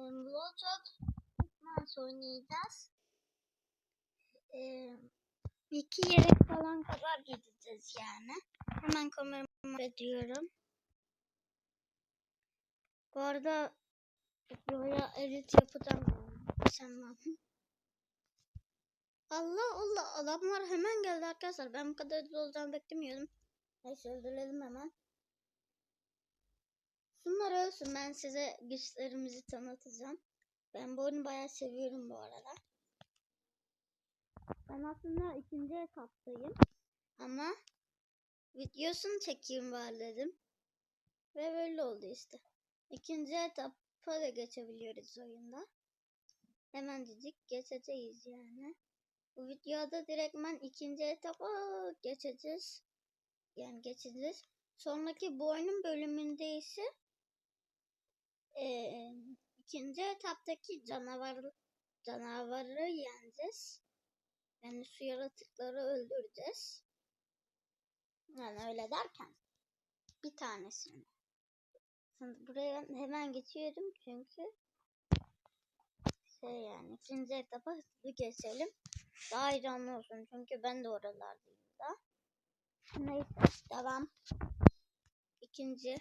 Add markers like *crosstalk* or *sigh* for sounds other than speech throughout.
Bloodshot Hitmans oynayacağız. Ee, iki yere falan kadar gideceğiz yani. Hemen kameramı ediyorum. Bu arada videoya edit yapacağım. Sanmam. Allah Allah adamlar hemen geldi arkadaşlar. Ben bu kadar hızlı olacağını beklemiyordum. Neyse öldürelim hemen. Şunlar ölsün ben size güçlerimizi tanıtacağım. Ben bu oyunu bayağı seviyorum bu arada. Ben aslında ikinci etaptayım. Ama videosunu çekeyim var dedim. Ve böyle oldu işte. İkinci etapa da geçebiliyoruz oyunda. Hemencik geçeceğiz yani. Bu videoda direktmen ikinci etapa geçeceğiz. Yani geçeceğiz. Sonraki bu oyunun bölümünde ise eee, ikinci etaptaki canavar canavarı yeneceğiz. Yani su yaratıkları öldüreceğiz. Yani öyle derken bir tanesini. Şimdi buraya hemen geçiyorum çünkü şey yani ikinci etapa hızlı geçelim. Daha heyecanlı olsun çünkü ben de oralardayım da. Neyse devam. İkinci.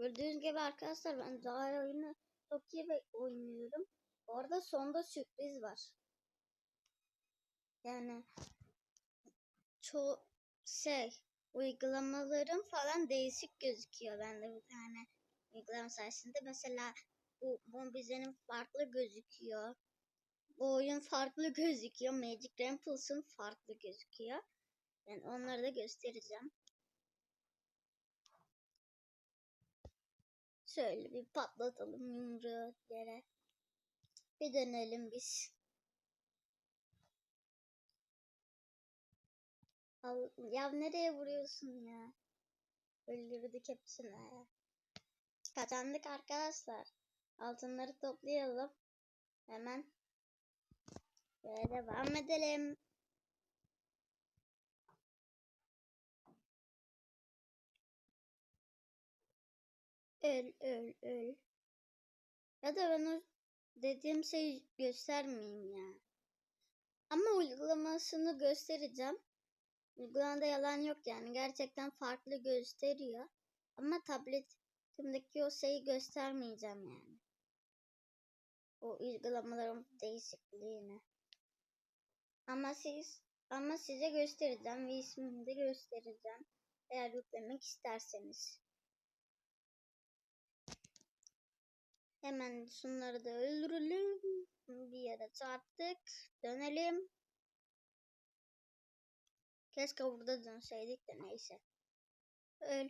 Gördüğünüz gibi arkadaşlar ben daha oyunu çok iyi oynuyorum. Bu arada sonda sürpriz var. Yani çoğu şey uygulamalarım falan değişik gözüküyor. Bende bir tane uygulama sayesinde mesela bu Bombize'nin farklı gözüküyor. Bu oyun farklı gözüküyor. Magic Ramples'ın farklı gözüküyor. Ben onları da göstereceğim. Şöyle bir patlatalım yumruğu yere. Bir dönelim biz. Al, ya nereye vuruyorsun ya? Öldürdük hepsini. Kazandık arkadaşlar. Altınları toplayalım. Hemen. Ve devam edelim. Öl öl öl. Ya da ben o dediğim şeyi göstermeyeyim ya. Ama uygulamasını göstereceğim. Uygulamada yalan yok yani. Gerçekten farklı gösteriyor. Ama tabletimdeki o şeyi göstermeyeceğim yani. O uygulamaların değişikliğini. Ama siz ama size göstereceğim ve ismini de göstereceğim. Eğer yüklemek isterseniz. Hemen şunları da öldürelim. Bir yere çarptık. Dönelim. Keşke burada dönseydik de neyse. Öl.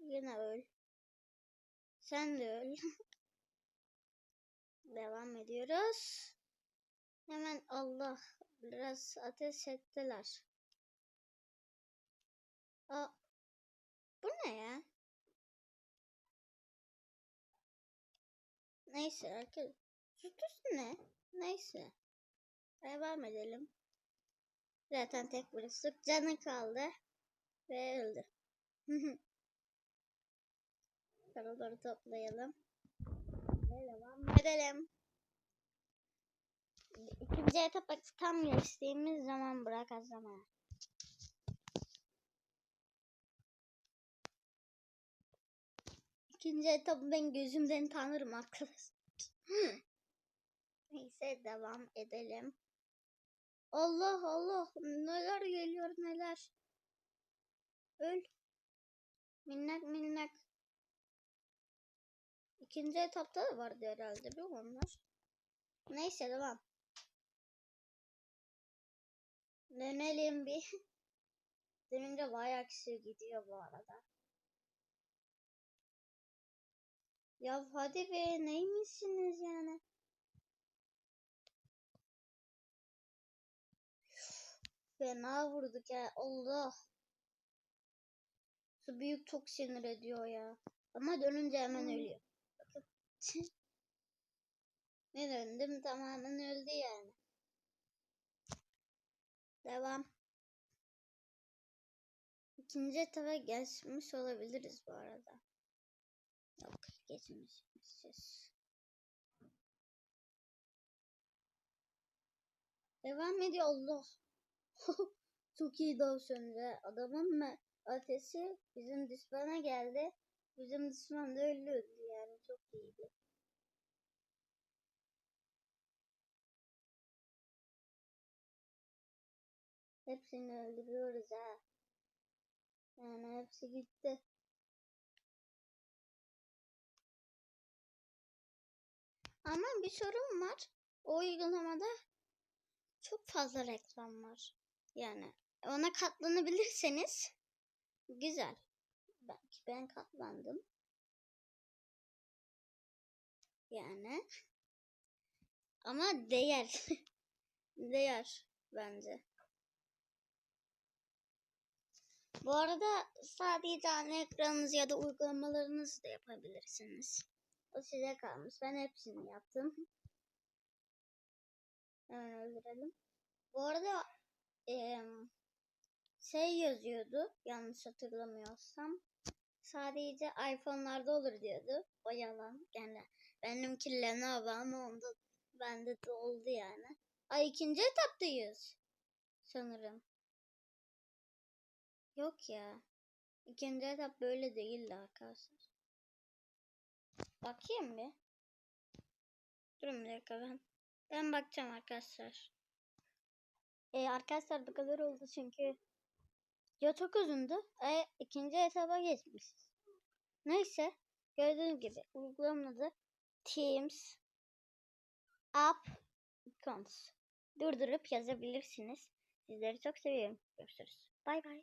Yine öl. Sen de öl. *laughs* Devam ediyoruz. Hemen Allah biraz ateş ettiler. Aa, Neyse herkes tutusu ne? Neyse. Devam edelim. Zaten tek bir sık canı kaldı. Ve öldü. *laughs* Paraları toplayalım. Ve devam edelim. İkinci etapa tam geçtiğimiz zaman bırakacağım İkinci etabı ben gözümden tanırım arkadaşlar. *laughs* Neyse devam edelim. Allah Allah neler geliyor neler. Öl. Minnak minnak. İkinci etapta da vardı herhalde bir onlar. Neyse devam. Dönelim bir. *laughs* Dönünce bayağı kişi gidiyor bu arada. Ya hadi be neymişsiniz yani? Fena vurduk ya Allah. Su büyük çok sinir ediyor ya. Ama dönünce hemen ölüyor. Bakın. *laughs* ne döndüm tamamen öldü yani. Devam. ikinci etaba geçmiş olabiliriz bu arada. Yok geçmişiz. Devam ediyor Allah. *laughs* Çok iyi daha sonra. Adamın mı ateşi bizim düşmana geldi. Bizim düşman da öldü yani çok iyiydi. Hepsini öldürüyoruz ha. Yani hepsi gitti. Ama bir sorun var. O uygulamada çok fazla reklam var. Yani ona katlanabilirseniz güzel. Belki ben katlandım. Yani ama değer. *laughs* değer bence. Bu arada sadece ana ekranınız ya da uygulamalarınızı da yapabilirsiniz. O size kalmış. Ben hepsini yaptım. *laughs* Hemen öldürelim. Bu arada em, şey yazıyordu yanlış hatırlamıyorsam. Sadece iPhone'larda olur diyordu. O yalan. Yani benimki Lenovo ama onda bende de oldu yani. Ay ikinci etaptayız. Sanırım. Yok ya. İkinci etap böyle değildi arkadaşlar. Bakayım bir. Durun bir dakika ben. Ben bakacağım arkadaşlar. Ee, arkadaşlar bu kadar oldu çünkü ya çok uzundu. E, ikinci etaba geçmişiz. Neyse. Gördüğünüz gibi uygulamanın adı Teams App Icons. Durdurup yazabilirsiniz. Sizleri çok seviyorum. Görüşürüz. Bay bay.